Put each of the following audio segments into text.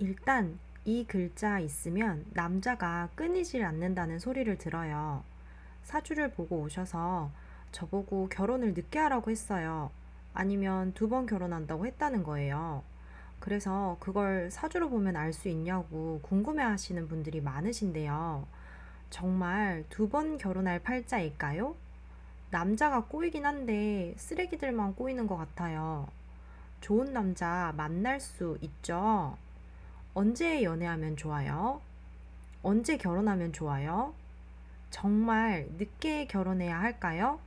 일단 이 글자 있으면 남자가 끊이질 않는다는 소리를 들어요. 사주를 보고 오셔서 저보고 결혼을 늦게 하라고 했어요. 아니면 두 번 결혼한다고 했다는 거예요. 그래서 그걸 사주로 보면 알 수 있냐고 궁금해 하시는 분들이 많으신데요. 정말 두 번 결혼할 팔자일까요? 남자가 꼬이긴 한데 쓰레기들만 꼬이는 것 같아요. 좋은 남자 만날 수 있죠? 언제 연애하면 좋아요? 언제 결혼하면 좋아요? 정말 늦게 결혼해야 할까요?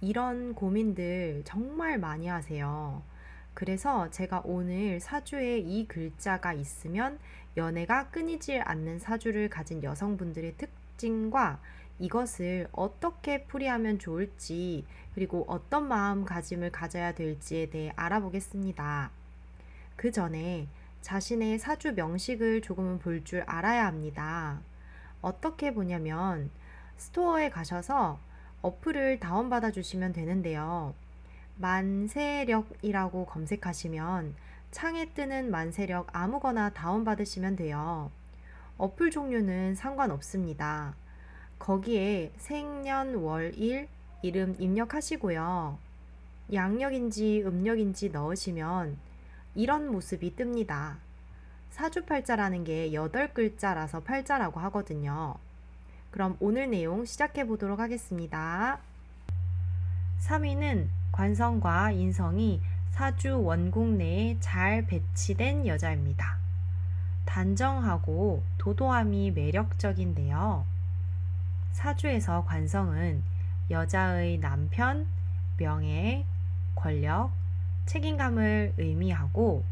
이런 고민들 정말 많이 하세요. 그래서 제가 오늘 사주에 이 글자가 있으면 연애가 끊이질 않는 사주를 가진 여성분들의 특징과 이것을 어떻게 풀이하면 좋을지 그리고 어떤 마음가짐을 가져야 될지에 대해 알아보겠습니다. 그 전에 자신의 사주 명식을 조금은 볼 줄 알아야 합니다. 어떻게 보냐면 스토어에 가셔서 어플을 다운받아 주시면 되는데요. 만세력이라고 검색하시면 창에 뜨는 만세력 아무거나 다운받으시면 돼요. 어플 종류는 상관없습니다. 거기에 생년 월일 이름 입력하시고요. 양력인지 음력인지 넣으시면 이런 모습이 뜹니다. 사주팔자라는 게 8글자라서 팔자라고 하거든요. 그럼 오늘 내용 시작해 보도록 하겠습니다. 3위는 관성과 인성이 사주 원국 내에 잘 배치된 여자입니다. 단정하고 도도함이 매력적인데요. 사주에서 관성은 여자의 남편, 명예, 권력, 책임감을 의미하고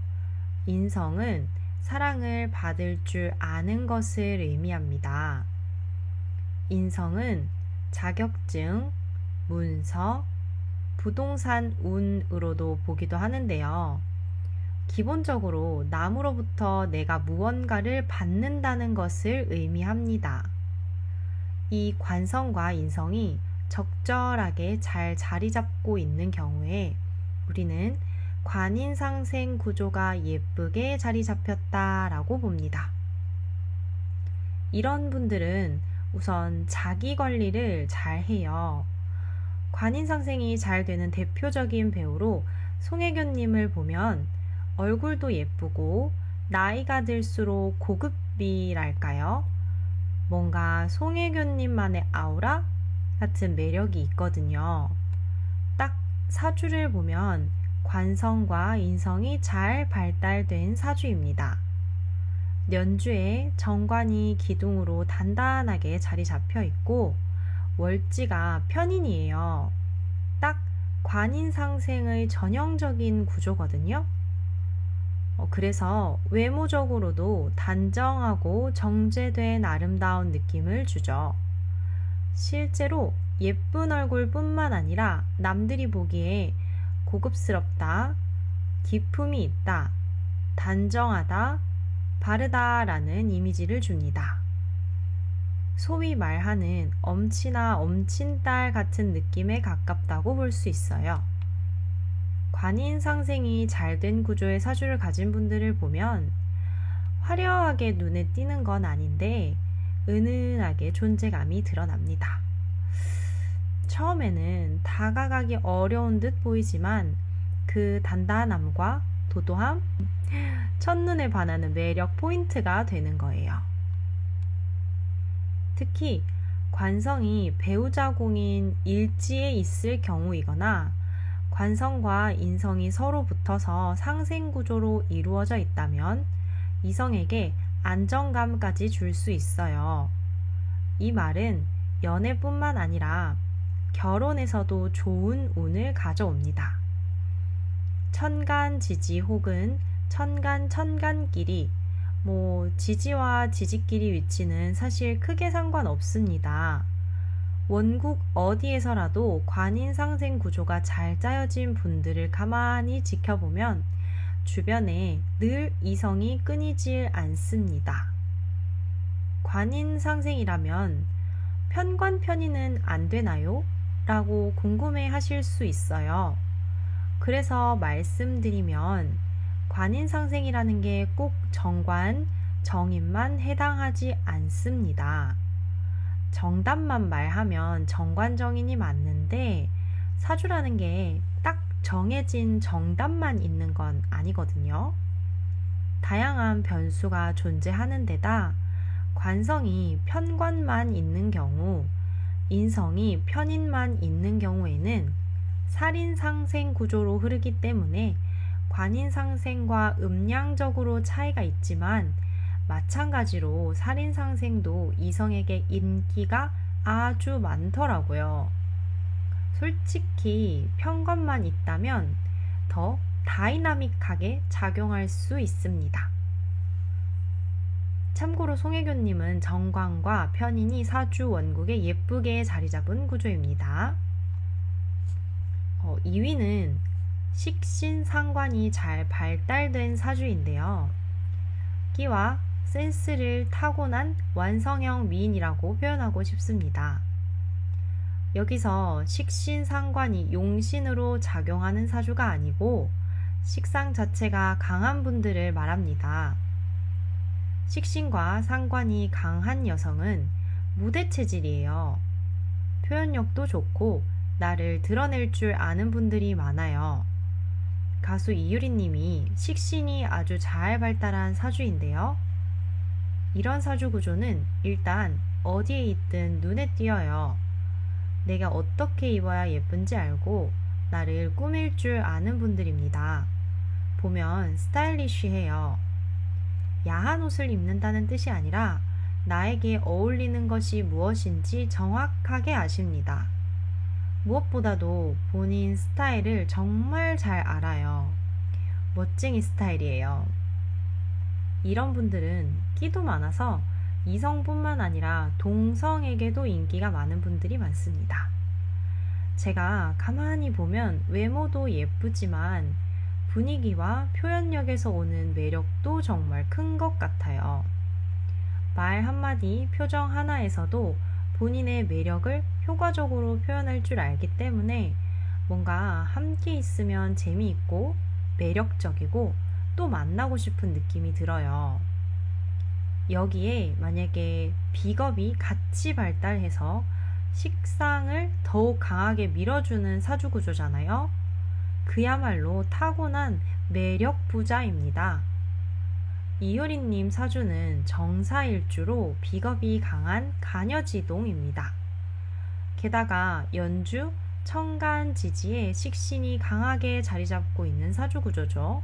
인성은 사랑을 받을 줄 아는 것을 의미합니다. 인성은 자격증, 문서, 부동산 운으로도 보기도 하는데요. 기본적으로 남으로부터 내가 무언가를 받는다는 것을 의미합니다. 이 관성과 인성이 적절하게 잘 자리 잡고 있는 경우에 우리는 관인상생 구조가 예쁘게 자리 잡혔다라고 봅니다. 이런 분들은 우선 자기 관리를 잘 해요. 관인상생이 잘 되는 대표적인 배우로 송혜교님을 보면 얼굴도 예쁘고 나이가 들수록 고급비랄까요? 뭔가 송혜교님만의 아우라 같은 매력이 있거든요. 딱 사주를 보면 관성과 인성이 잘 발달된 사주입니다. 연주에 정관이 기둥으로 단단하게 자리 잡혀 있고 월지가 편인이에요. 딱 관인상생의 전형적인 구조거든요. 어, 그래서 외모적으로도 단정하고 정제된 아름다운 느낌을 주죠. 실제로 예쁜 얼굴뿐만 아니라 남들이 보기에 고급스럽다, 기품이 있다, 단정하다, 바르다 라는 이미지를 줍니다. 소위 말하는 엄치나 엄친딸 같은 느낌에 가깝다고 볼 수 있어요. 관인 상생이 잘 된 구조의 사주를 가진 분들을 보면 화려하게 눈에 띄는 건 아닌데 은은하게 존재감이 드러납니다. 처음에는 다가가기 어려운 듯 보이지만 그 단단함과 도도함, 첫눈에 반하는 매력 포인트가 되는 거예요. 특히 관성이 배우자 공인 일지에 있을 경우이거나 관성과 인성이 서로 붙어서 상생 구조로 이루어져 있다면 이성에게 안정감까지 줄 수 있어요. 이 말은 연애뿐만 아니라 결혼에서도 좋은 운을 가져옵니다. 천간 지지 혹은 천간 천간끼리 뭐 지지와 지지끼리 위치는 사실 크게 상관없습니다. 원국 어디에서라도 관인 상생 구조가 잘 짜여진 분들을 가만히 지켜보면 주변에 늘 이성이 끊이질 않습니다. 관인 상생이라면 편관 편의는 안 되나요? 라고 궁금해 하실 수 있어요. 그래서 말씀드리면 관인상생이라는 게 꼭 정관, 정인만 해당하지 않습니다. 정답만 말하면 정관정인이 맞는데 사주라는 게 딱 정해진 정답만 있는 건 아니거든요. 다양한 변수가 존재하는 데다 관성이 편관만 있는 경우, 인성이 편인만 있는 경우에는 살인상생 구조로 흐르기 때문에 관인상생과 음량적으로 차이가 있지만 마찬가지로 살인상생도 이성에게 인기가 아주 많더라고요. 솔직히 편관만 있다면 더 다이나믹하게 작용할 수 있습니다. 참고로 송혜교님은 정관과 편인이 사주 원국에 예쁘게 자리 잡은 구조입니다. 어, 2위는 식신상관이 잘 발달된 사주인데요. 끼와 센스를 타고난 완성형 미인이라고 표현하고 싶습니다. 여기서 식신상관이 용신으로 작용하는 사주가 아니고 식상 자체가 강한 분들을 말합니다. 식신과 상관이 강한 여성은 무대 체질이에요. 표현력도 좋고 나를 드러낼 줄 아는 분들이 많아요. 가수 이유리 님이 식신이 아주 잘 발달한 사주인데요. 이런 사주 구조는 일단 어디에 있든 눈에 띄어요. 내가 어떻게 입어야 예쁜지 알고 나를 꾸밀 줄 아는 분들입니다. 보면 스타일리쉬해요. 야한 옷을 입는다는 뜻이 아니라 나에게 어울리는 것이 무엇인지 정확하게 아십니다. 무엇보다도 본인 스타일을 정말 잘 알아요. 멋쟁이 스타일이에요. 이런 분들은 끼도 많아서 이성뿐만 아니라 동성에게도 인기가 많은 분들이 많습니다. 제가 가만히 보면 외모도 예쁘지만 분위기와 표현력에서 오는 매력도 정말 큰 것 같아요. 말 한마디, 표정 하나에서도 본인의 매력을 효과적으로 표현할 줄 알기 때문에 뭔가 함께 있으면 재미있고 매력적이고 또 만나고 싶은 느낌이 들어요. 여기에 만약에 비겁이 같이 발달해서 식상을 더욱 강하게 밀어주는 사주 구조잖아요. 그야말로 타고난 매력 부자입니다. 이효리님 사주는 정사일주로 비겁이 강한 가녀지동입니다. 게다가 연주, 청간 지지에 식신이 강하게 자리 잡고 있는 사주 구조죠.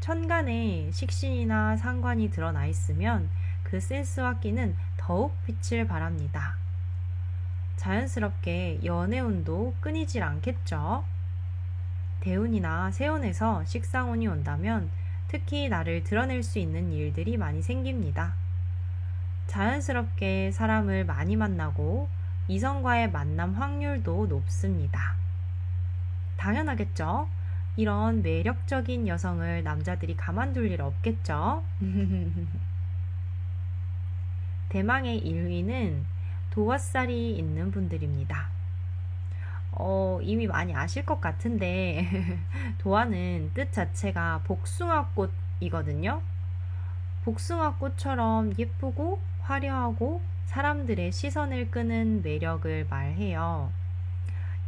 천간에 식신이나 상관이 드러나 있으면 그 센스와 끼는 더욱 빛을 발합니다. 자연스럽게 연애운도 끊이질 않겠죠. 대운이나 세운에서 식상운이 온다면 특히 나를 드러낼 수 있는 일들이 많이 생깁니다. 자연스럽게 사람을 많이 만나고 이성과의 만남 확률도 높습니다. 당연하겠죠? 이런 매력적인 여성을 남자들이 가만둘 일 없겠죠? 대망의 1위는 도화살이 있는 분들입니다. 어, 이미 많이 아실 것 같은데, 도화는 뜻 자체가 복숭아꽃이거든요. 복숭아꽃처럼 예쁘고 화려하고 사람들의 시선을 끄는 매력을 말해요.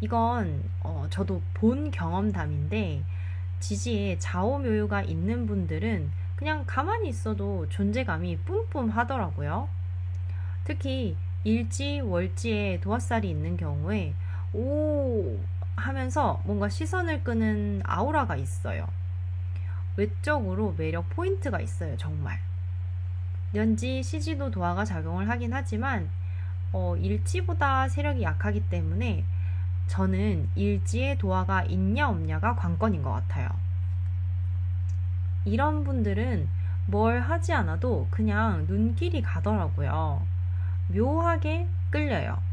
이건 어, 저도 본 경험담인데 지지에 좌우묘유가 있는 분들은 그냥 가만히 있어도 존재감이 뿜뿜 하더라고요. 특히 일지, 월지에 도화살이 있는 경우에 오 하면서 뭔가 시선을 끄는 아우라가 있어요. 외적으로 매력 포인트가 있어요, 정말. 연지, 시지도 도화가 작용을 하긴 하지만 어, 일지보다 세력이 약하기 때문에 저는 일지의 도화가 있냐 없냐가 관건인 것 같아요. 이런 분들은 뭘 하지 않아도 그냥 눈길이 가더라고요. 묘하게 끌려요.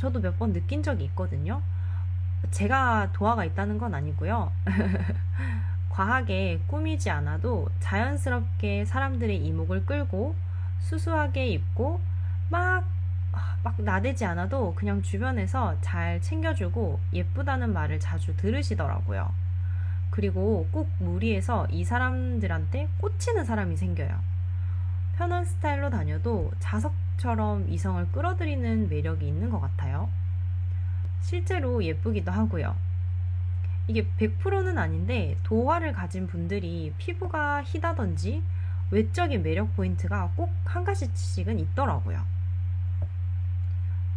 저도 몇 번 느낀 적이 있거든요. 제가 도화가 있다는 건 아니고요. 과하게 꾸미지 않아도 자연스럽게 사람들의 이목을 끌고 수수하게 입고 막, 막 나대지 않아도 그냥 주변에서 잘 챙겨주고 예쁘다는 말을 자주 들으시더라고요. 그리고 꼭 무리해서 이 사람들한테 꽂히는 사람이 생겨요. 편한 스타일로 다녀도 자석 처럼 이성을 끌어들이는 매력이 있는 것 같아요. 실제로 예쁘기도 하고요. 이게 100%는 아닌데 도화를 가진 분들이 피부가 희다든지 외적인 매력 포인트가 꼭 한 가지씩은 있더라고요.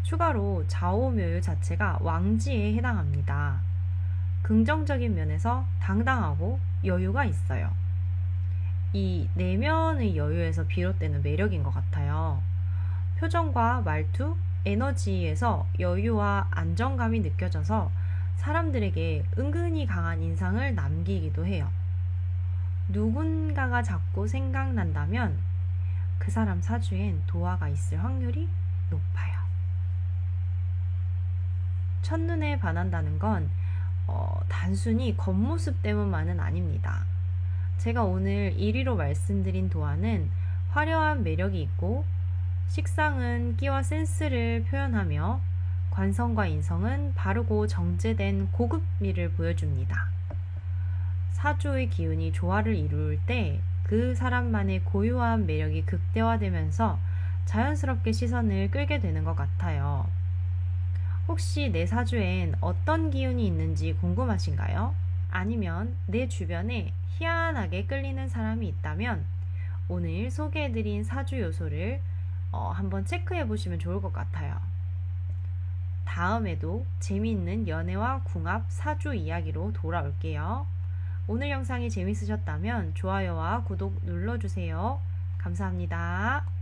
추가로 좌오묘유 자체가 왕지에 해당합니다. 긍정적인 면에서 당당하고 여유가 있어요. 이 내면의 여유에서 비롯되는 매력인 것 같아요. 표정과 말투, 에너지에서 여유와 안정감이 느껴져서 사람들에게 은근히 강한 인상을 남기기도 해요. 누군가가 자꾸 생각난다면 그 사람 사주엔 도화가 있을 확률이 높아요. 첫눈에 반한다는 건 어, 단순히 겉모습 때문만은 아닙니다. 제가 오늘 1위로 말씀드린 도화는 화려한 매력이 있고 식상은 끼와 센스를 표현하며 관성과 인성은 바르고 정제된 고급미를 보여줍니다. 사주의 기운이 조화를 이룰 때 그 사람만의 고유한 매력이 극대화되면서 자연스럽게 시선을 끌게 되는 것 같아요. 혹시 내 사주엔 어떤 기운이 있는지 궁금하신가요? 아니면 내 주변에 희한하게 끌리는 사람이 있다면 오늘 소개해드린 사주 요소를 어, 한번 체크해 보시면 좋을 것 같아요. 다음에도 재미있는 연애와 궁합 사주 이야기로 돌아올게요. 오늘 영상이 재밌으셨다면 좋아요와 구독 눌러주세요. 감사합니다.